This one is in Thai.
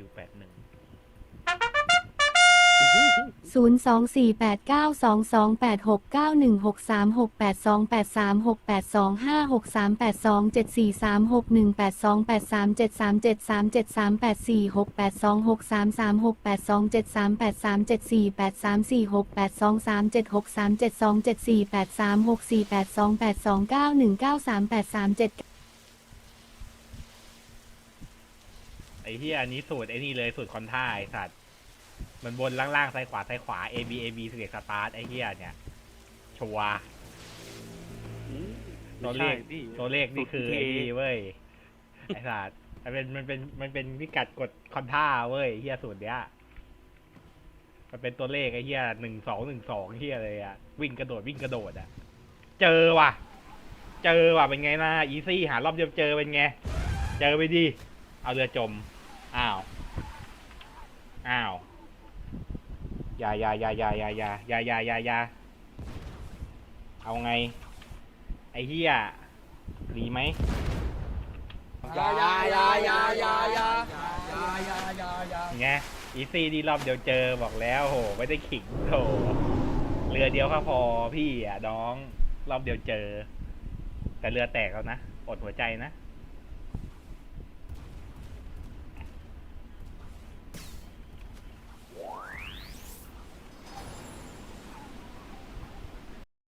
คิวแปดหนึ่งหกสามหกแปดสองแปดสามหกแปดสองห้าหกสามแปดสองเจ็ดสี่สามหกหนึ่งแปดสองแปดสามเจ็ดสามเจ็ดสามเจ็ดสามแปดสี่หกแปดสองหกสามสามหกแปดสองเจ็ดสามแปดสามเจ็ดสี่แปดสามสี่หกแปดสองสามเจ็ดหกสามเจ็ดสองเจ็ดสี่แปดสามหกสี่แปดสองแปดสองเก้าหนึ่งเก้าสามแปดสามเจ็ด ไอ้เฮียอันนี้สูตรไอ้นี่เลยสูตรคอนท่าไอ้สัตว์มันบนล่างๆซ้ายขวาซ้ายขวา A B A B เสียสตาร์ทไอ้เฮียเนี่ยชัวตัวเลขตัวเลขนี่คือไอ้นี่เว้ยไอ้สัตว์มันเป็นมันเป็นมันเป็นพิกัดกดคอนท่าเว้ยเฮียสูตรเนี้ยมันเป็นตัวเลขไอ้เฮียหนึ่งสองหนึ่งสองเฮียเลยอะวิ่งกระโดดวิ่งกระโดดอะเจอว่ะ เจอว่ะเป็นไงนะอีซี่หารอบเดียวเจอเป็นไง เจอไปดี เอาเรือจม อ้าว อ้าว อย่าอย่าอย่าอย่าอย่าอย่าอย่าอย่าอย่าอย่าเอาไง ไอ้เหี้ยดีไหมยายายายายายายายายายาไงอีซี่ดีรอบเดียวเจอบอกแล้วโห ไม่ได้ขิงโถเรือเดียวก็พอพี่อะน้อง รอบเดียวเจอ แต่เรือแตกแล้วนะ อดหัวใจนะ